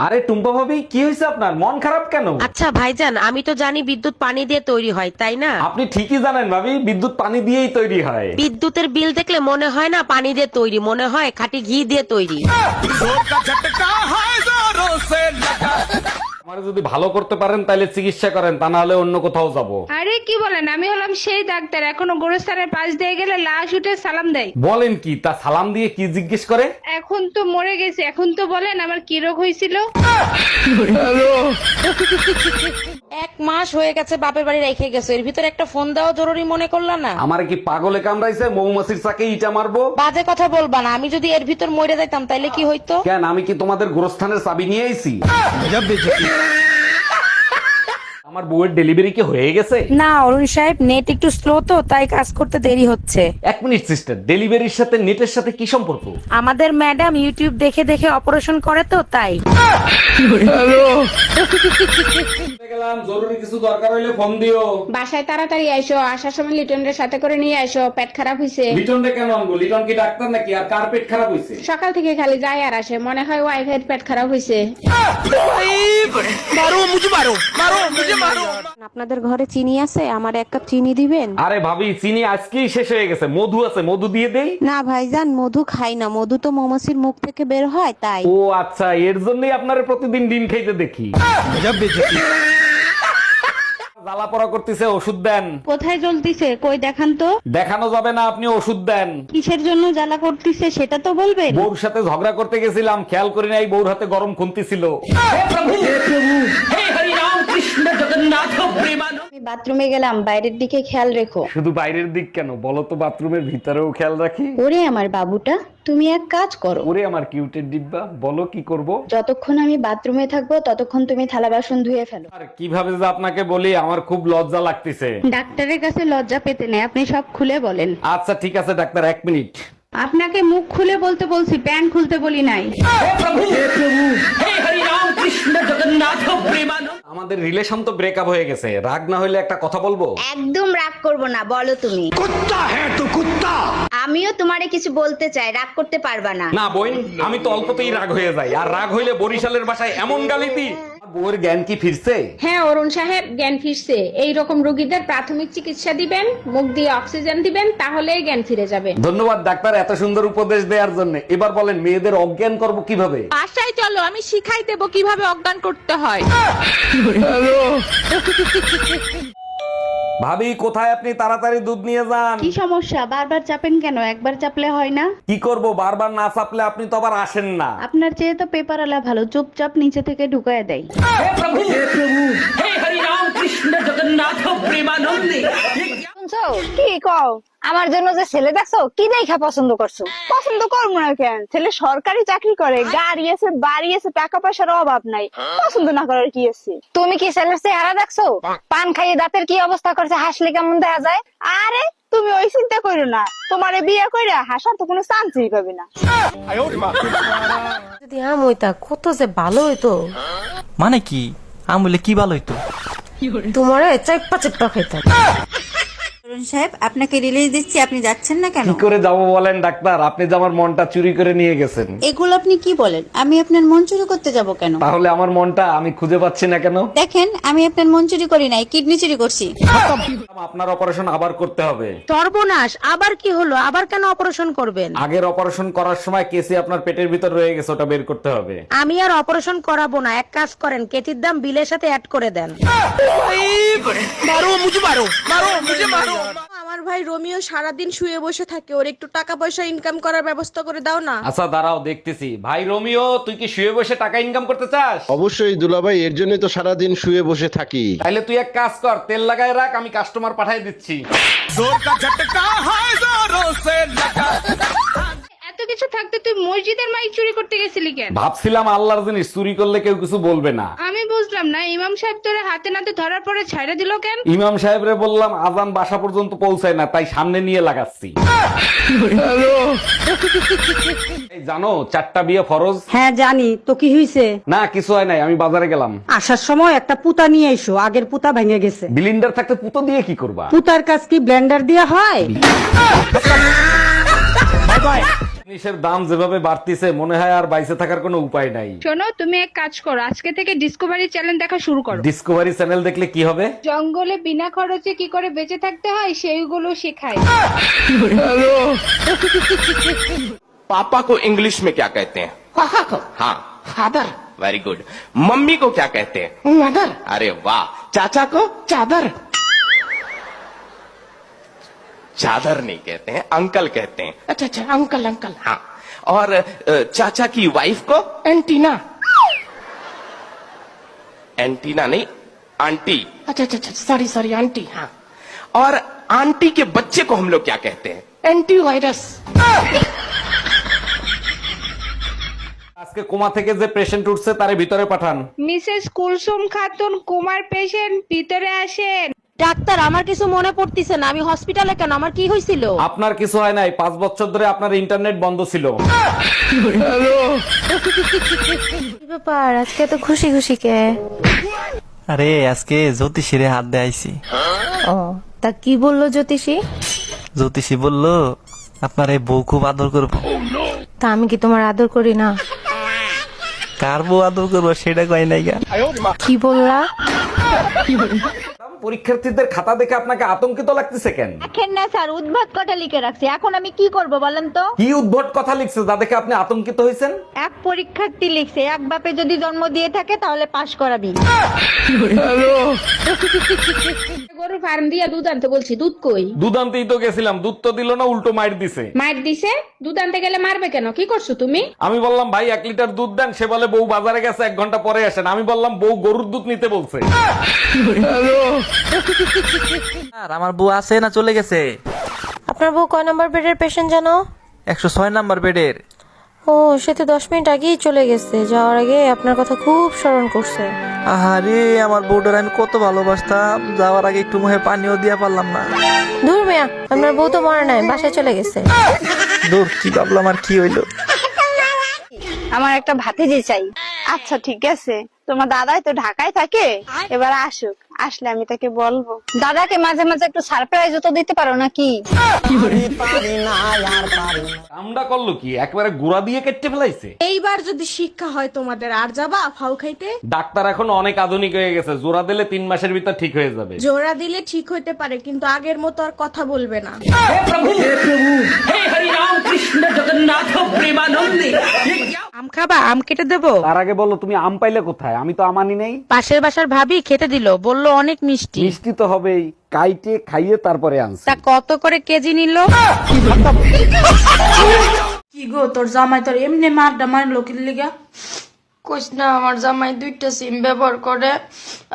আরে টুম্পা ভাবি কি হয়েছে আপনার? মন খারাপ কেন? আচ্ছা ভাইজান আমি তো জানি বিদ্যুৎ পানি দিয়ে তৈরি হয় তাই না? আপনি ঠিকই জানেন ভাবি বিদ্যুৎ পানি দিয়েই তৈরি হয়। বিদ্যুতের বিল দেখলে মনে হয় না পানি দিয়ে তৈরি মনে হয় খাঁটি ঘি দিয়ে তৈরি। আমার যদি ভালো করতে পারেন তাহলে চিকিৎসা করেন তা না হলে অন্য কোথাও যাব। আরে কি বলেন আমি হলাম সেই ডাক্তার এখনও গোরস্থানের পাশ দিয়ে গেলে লাশ উঠে সালাম দেয়। বলেন কি তা সালাম দিয়ে কি জিজ্ঞেস করে? এখন তো মরে গেছে এখন তো বলেন আমার কি রোগ হয়েছিল? এক মাস হয়ে গেছে বাপের বাড়ি রেখে গেছে। এর ভিতরে একটা ফোন দেওয়া জরুরি মনে করলা না? আমার কি পাগলে কামড়াইছে? মৌমাছির চাকে ইটা মারবো? বাজে কথা বলবা না। আমি যদি এর ভিতর মরে যাইতাম তাইলে কি হইতো? কেন? আমি কি তোমাদের গোরস্থানের চাবি নিয়ে আইছি? আমার বউয়ের ডেলিভারি কি হয়ে গেছে? না অরুণ সাহেব নেট একটু স্লো তো তাই কাজ করতে দেরি হচ্ছে। এক মিনিট সিস্টার। ডেলিভারির সাথে নেটের সাথে কি সম্পর্ক? আমাদের ম্যাডাম ইউটিউব দেখে দেখে অপারেশন করে তো তাই। গেলাম জরুরি কিছু দরকার হইলে ফোন দিও। বাসায় তাড়াতাড়ি আইসো আসার সময় লিটনের সাথে করে নিয়ে আইসো পেট খারাপ হয়েছে লিটন রে কেন আনব? লিটন কি ডাক্তার নাকি? আর কার্পেট খারাপ হয়েছে সকাল থেকে খালি যায় আর আসে মনে হয় ওয়াইফাই পেট খারাপ হয়েছে আপনাদের ঘরে চিনি আছে? আমার এক কাপ চিনি দিবেন? আরে ভাবি চিনি আজকেই শেষ হয়ে গেছে। মধু আছে মধু দিয়ে দেই। না ভাইজান মধু খাই না। মধু তো মৌমাছির মুখ থেকে বের হয় তাই। ও আচ্ছা এর জন্যই আপনার প্রতিদিন ডিম খাইতে দেখি। জ্বালা পড়া করতেছে ওষুধ দেন। কোথায় জ্বলতিছে? কই দেখান তো। দেখানো যাবে না আপনি ওষুধ দেন। কিসের জন্য জ্বালা করতিছে সেটা তো বলবেন। বউর সাথে ঝগড়া করতে গেছিলাম খেয়াল করি নাই বউর হাতে গরম খুন্তি ছিল। বাথরুমে গেলাম বাইরের দিকে খেয়াল রেখো। শুধু বাইরের দিক কেন? বলো তো বাথরুমের ভিতরেও খেয়াল রাখি। ওরে আমার বাবুটা তুমি এক কাজ করো। ওরে আমার কিউটের ডিব্বা বলো কি করব? যতক্ষণ আমি বাথরুমে থাকব ততক্ষণ তুমি থালা বাসন ধুয়ে ফেলো। আর কীভাবে যে আপনাকে বলি আমার খুব লজ্জা লাগতেছে। ডাক্তারের কাছে লজ্জা পেতে নেই আপনি সব খুলে বলেন। আচ্ছা ঠিক আছে ডাক্তার এক মিনিট। আপনাকে মুখ খুলে বলতে বলছি প্যান্ট খুলতে বলি নাই। আমাদের রিলেশন তো ব্রেকআপ হয়ে গেছে। রাগ না হলে একটা কথা বলব? একদম রাগ করব না বলো তুমি। কুত্তা হ্যাঁ তো কুত্তা। আমিও তোমারে কিছু বলতে চাই রাগ করতে পারবা না। না বই আমি তো অল্পতেই রাগ হয়ে যাই। আর রাগ হইলে বরিশালের ভাষায় এমন গালি দি আমার জ্ঞান কি ফিরছে? হ্যাঁ অরুণ সাহেব জ্ঞান ফিরছে। এই রকম রোগীদের প্রাথমিক চিকিৎসা দিবেন মুখ দিয়ে অক্সিজেন দিবেন তাহলেই জ্ঞান ফিরে যাবে। ধন্যবাদ ডাক্তার এত সুন্দর উপদেশ দেওয়ার জন্য। এবার বলেন মেয়েদের অজ্ঞান করব কীভাবে? বাসায় চলো আমি শিখাই দেবো কীভাবে অজ্ঞান করতে হয়। ভাবি কোথায় আপনি? তাড়াতাড়ি দুধ নিয়ে যান। কি সমস্যা? বারবার চাপেন কেন? একবার চাপলে হয় না? কি করব? বারবার না চাপলে আপনি তো আবার আসেন না। আপনার চেয়ে তো পেপার আলা ভালো। চুপচাপ নিচে থেকে ঢুকায় দেয়। শুনছো কি কও? আমার জন্য যে ছেলে দেখছ কি দেখা পছন্দ করছ? পছন্দ করব না কেন? ছেলে সরকারি চাকরি করে গাড়ি আছে বাড়ি আছে টাকা পয়সার অভাব নাই। পছন্দ না করার কি আছে? তুমি কি ছেলের চেহারা দেখছ? পান খাইয়ে দাঁতের কি অবস্থা করছে হাসলে কেমন দেখা যায়? আরে তুমি ওই চিন্তা করো না। তোমার বিয়ে করে হাসার তো কোনো চান্সই পাবে না। যদি আম হইতা কত যে ভালো হইতো। মানে কি? আমলে কি ভালো হইতো? তোমার চাইপা চাইপা খাইতাম। সাহেব আপনাকে রিলিজ দিচ্ছি আপনি যাচ্ছেন না কেন? কি করে যাব বলেন ডাক্তার? আপনি যে আমার মনটা চুরি করে নিয়ে গেছেন। এগুলো আপনি কি বলেন? আমি আপনার মন চুরি করতে যাব কেন? তাহলে আমার মনটা আমি খুঁজে পাচ্ছি না কেন? দেখেন আমি আপনার মন চুরি করি নাই কিডনি চুরি করছি। আপনার অপারেশন আবার করতে হবে। সর্বনাশ আবার কি হলো? আবার কেন অপারেশন করবেন? আগের অপারেশন করার সময় কেসি আপনার পেটের ভিতর রয়ে গেছে ওটা বের করতে হবে। আমি আর অপারেশন করাবো না এক কাজ করেন কেটির দাম বিলের সাথে অ্যাড করে দেন। আমার ভাই রোমিও সারাদিন শুয়ে বসে থাকে। ওর একটু টাকা পয়সা ইনকাম করার ব্যবস্থা করে দাও না। আচ্ছা দাঁড়াও দেখতেছি। ভাই রোমিও তুই কি শুয়ে বসে টাকা ইনকাম করতে চাস? অবশ্যই দুলাভাই এর জন্যই তো সারাদিন শুয়ে বসে থাকি। তাহলে তুই এক কাজ কর তেল লাগায় রাখ আমি কাস্টমার পাঠিয়ে দিচ্ছি। এত কিছু থাকতে তুই মসজিদের মাইক চুরি করতে গেছিলি কেন? ভাবছিলাম আল্লাহর জিনিস চুরি করলে কেউ কিছু বলবে না। আমি বুঝলাম না ইমাম সাহেব তোরে হাতে নাতে ধরার পরে ছাইড়া দিল কেন? ইমাম সাহেবরে বললাম আজান বাসা পর্যন্ত পৌঁছায় না তাই সামনে নিয়ে লাগাচ্ছি। এই জানো চারটা বিয়ে ফরজ? হ্যাঁ জানি। তো কি হইছে? না কিছু হয় নাই আমি বাজারে গেলাম। আসার সময় একটা পুতা নিয়ে এসো আগের পুতা ভেঙে গেছে। বিলিন্ডার থাকতে পুতো দিয়ে কি করবা? পুতার কাজ কি ব্লেন্ডার দিয়ে হয়? জিনিসের দাম যেভাবে বাড়তিছে মনে হয় আর বাইসে থাকার কোনো উপায় নাই শোনো তুমি এক কাজ করো আজকে থেকে ডিসকভারি চ্যানেল দেখা শুরু করো ডিসকভারি চ্যানেল দেখলে কি হবে জঙ্গলে বিনা খরচে কি করে বেঁচে থাকতে হয় সেইগুলো শেখায় पापा को इंग्लिश में क्या कहते हैं पापा को हाँ फादर वेरी गुड मम्मी को क्या कहते हैं मदर अरे वाह चाचा को चादर चादर नहीं कहते हैं अंकल कहते हैं अच्छा अच्छा अंकल अंकल हाँ और अ, चाचा की वाइफ को एंटीना एंटीना नहीं आंटी अच्छा अच्छा अच्छा सॉरी सॉरी आंटी हाँ और आंटी के बच्चे को हम लोग क्या कहते हैं एंटी वायरस আজকে কোমা থেকে যে পেশেন্ট উঠছে তারে ভিতরে পাঠান মিসেস কুলসুম খাতুন কুমার পেশেন্ট ভিতরে আসেন ডাক্তার আমার কিছু মনে পড়তিছে না। আমি হসপিটালে কেন? আমার কি হয়েছিল আপনার কিছু হয় নাই। পাঁচ বছর ধরে আপনার ইন্টারনেট বন্ধ ছিল। ব্যাপার? আজকে তো খুশি খুশি কে? আরে আজকে জ্যোতিষীরে হাত দিয়ে আইছি। ও তা কি বলল জ্যোতিষী? জ্যোতিষী বলল আপনার এই বউ খুব আদর করব। তা আমি কি তোমার আদর করি না? কার বউ আদর করব সেটা কয় নাই গা। কি বললা? পরীক্ষার্থীদের খাতা দেখে আপনাকে আতঙ্কিত লাগতেছে কেন? দেখেন না স্যার উদ্ভাত কটা লিখে রাখছি। এখন আমি কি করব বলেন তো? কি উদ্ভট কথা লিখছে যা দেখে আপনি আতঙ্কিত হয়েছেন? এক পরীক্ষার্থী লিখছে এক বাপে যদি জন্ম দিয়ে থাকে তাহলে পাশ করাবি। গরু ফার্ম দিয়া দুধ আনতে বলছি দুধ কই? দুধ আনতেই তো গেছিলাম দুধ তো দিল না উল্টো মাইর দিছে। মার দিছে? দুধ আনতে গেলে মারবে কেন? কি করছ তুমি? আমি বললাম ভাই এক লিটার দুধ দেন। সে বলে বউ বাজারে গেছে এক ঘণ্টা পরে আসেন। আমি বললাম বউ গরুর দুধ নিতে বলছে। আর আমার বউ আছে না চলে গেছে? আপনার বউ কয় নম্বর বেডের পেশেন্ট জানো? একশো ছয় নাম্বার বেডের। ও সে তো দশ মিনিট আগেই চলে গেছে। যাওয়ার আগে আপনার কথা খুব স্মরণ করছে। আহারে আমার বউটার আমি কত ভালোবাসতাম। যাওয়ার আগে একটু মুখে পানিও দিয়া পারলাম না। দূর মিয়া আপনার বউ তো মরে নাই বাসায় চলে গেছে। দূর কি ভাবলাম আর কি হইল? আমার একটা ভাতিজি চাই। আচ্ছা ঠিক আছে। তোমার দাদাই তো ঢাকায় থাকে। এবার আসুক। আসলে আমি তাকে বলব। দাদাকে মাঝে মাঝে একটু সারপ্রাইজ তো দিতে পারো নাকি? কামডা করল কি? একবারে গুড়া দিয়ে কেটে ফেলাইছে? এইবার যদি শিক্ষা হয় তোমাদের আর যাবা ফাউ খাইতে? ডাক্তার এখন অনেক আধুনিক হয়ে গেছে। জোড়া দিলে তিন মাসের ভিতর ঠিক হয়ে যাবে। জোড়া দিলে ঠিক হইতে পারে কিন্তু আগের মতো আর কথা বলবে না। আম খাবা? আম কেটে দেবো? তার আগে বলো তুমি আম পাইলে কোথায়? আমি তো আমানি নেই। পাশের বাসার ভাবি খেতে দিল। বলল অনেক মিষ্টি। মিষ্টি তো হবেই। কাইটে খাইয়ে তারপরে আনছে। তা কত করে কেজি নিল? কি গো তোর জামাই তোর এমনি মারডা মারলো কি লিগা কইস না আমার জামাই দুইটা সিম ব্যবহার করে।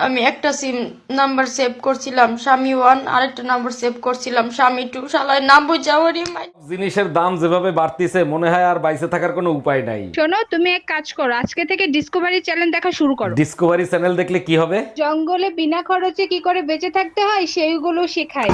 আমি একটা সিম নাম্বার সেভ করছিলাম স্বামী ওয়ান আরেকটা নাম্বার সেভ করছিলাম স্বামী টু শালায় নাম বুঝাওয়ারই মাই জিনিসের দাম যেভাবে বাড়তিছে মনে হয় আর বাইসে থাকার কোনো উপায় নাই। শোনো তুমি এক কাজ করো আজকে থেকে ডিসকভারি চ্যানেল দেখা শুরু করো। ডিসকভারি চ্যানেল দেখলে কি হবে? জঙ্গলে বিনা খরচে কি করে বেঁচে থাকতে হয় সেইগুলো শেখায়।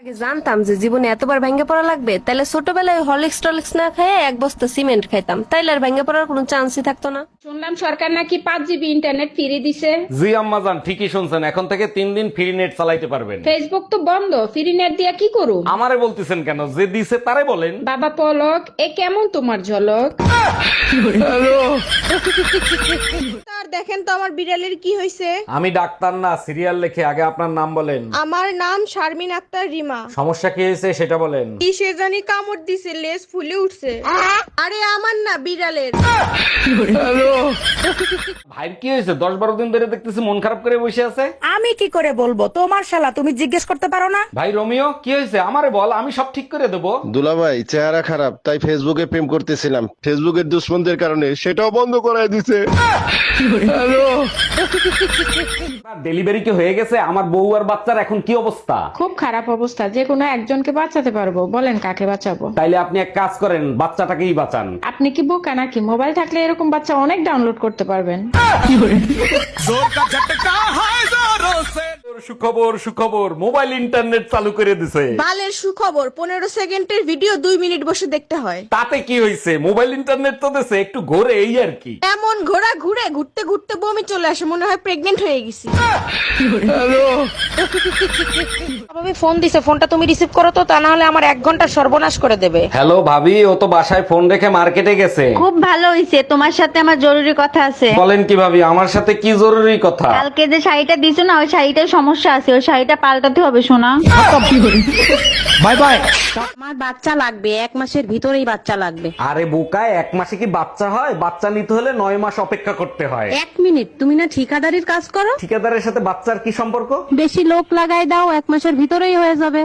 আগে জানতাম যে জীবনে এতবার ভেঙে পড়া লাগবে তাহলে ছোটবেলায় হরলিক্স টলিক্স না খেয়ে এক বস্তা সিমেন্ট খাইতাম। তাইলে আর ভেঙে পড়ার কোনো চান্সই থাকতো না। শুনলাম সরকার নাকি পাঁচ জিবি ইন্টারনেট ফ্রি দিছে। জি আম্মাজান ঠিকই শুনছেন। এখন থেকে তিন দিন ফ্রি নেট চালাইতে পারবেন। ফেসবুক তো বন্ধ ফ্রি নেট দিয়া কি করু আমারে বলতেছেন কেন? যে দিছে তারে বলেন। বাবা পলক এ কেমন তোমার ঝলক? দেখেন তো আমার বিড়ালের কি হয়েছে আমি ডাক্তার না সিরিয়াল লেখে আগে আপনার নাম বলেন। আমার নাম শারমিন আক্তার রিমা। সমস্যা কি হয়েছে সেটা বলেন। কি সে জানি কামড় দিছে লেজ ফুলে উঠছে। আরে আমার না বিড়ালের। ভাইয়ের কি হয়েছে? দশ বারো দিন ধরে দেখতেছি মন খারাপ করে বসে আছে। আমি কি করে বলব? তোমার শালা তুমি জিজ্ঞেস করতে পারো না? ভাই রোমিও কি হয়েছে? আমারে বল আমি সব ঠিক করে দেবো। দুলাভাই চেহারা খারাপ তাই ফেসবুকে প্রেম করতেছিলাম। ফেসবুকের দুশ্মনদের কারণে সেটাও বন্ধ করায় দিছে। ডেলিভারি কি হয়ে গেছে? আমার বউ আর বাচ্চার এখন কি অবস্থা? খুব খারাপ অবস্থা যে কোনো একজনকে বাঁচাতে পারব। বলেন কাকে বাঁচাবো? তাইলে আপনি এক কাজ করেন বাচ্চাটাকেই বাঁচান। আপনি কি বোকা নাকি? মোবাইল থাকলে এরকম বাচ্চা অনেক ডাউনলোড করতে পারবেন। সুখবর সুখবর মোবাইল ইন্টারনেট চালু করে দিছে। বালের সুখবর পনেরো সেকেন্ডের ভিডিও দুই মিনিট বসে দেখতে হয়। তাতে কি হয়েছে মোবাইল ইন্টারনেট তো দেশে একটু ঘোরে এই আর কি। এমন ঘোরা ঘুরে ঘুরতে ঘুরতে বমি চলে আসে মনে হয় প্রেগনেন্ট হয়ে গেছি। ভাবি ফোন দিছে ফোনটা তুমি রিসিভ করো তো তা না হলে আমার এক ঘণ্টা সর্বনাশ করে দেবে। হ্যালো ভাবি ও তো বাসায় ফোন রেখে মার্কেটে গেছে। খুব ভালো হইছে তোমার সাথে আমার জরুরি কথা আছে। বলেন কি ভাবি আমার সাথে কি জরুরি কথা? কালকে যে শাড়িটা দিছো না ওই শাড়িটার সমস্যা আছে ওই শাড়িটা পাল্টাতে হবে শোনা বাই বাই। আমার বাচ্চা লাগবে এক মাসের ভিতরেই বাচ্চা লাগবে। আরে বোকায় এক মাসে কি বাচ্চা হয়? বাচ্চা নিতে হলে নয় মাস অপেক্ষা করতে হয়। এক মিনিট তুমি না ঠিকাদারির কাজ করো? ঠিকাদারের সাথে বাচ্চার কি সম্পর্ক? বেশি লোক লাগাই দাও এক মাসের ভিতরেই হয়ে যাবে।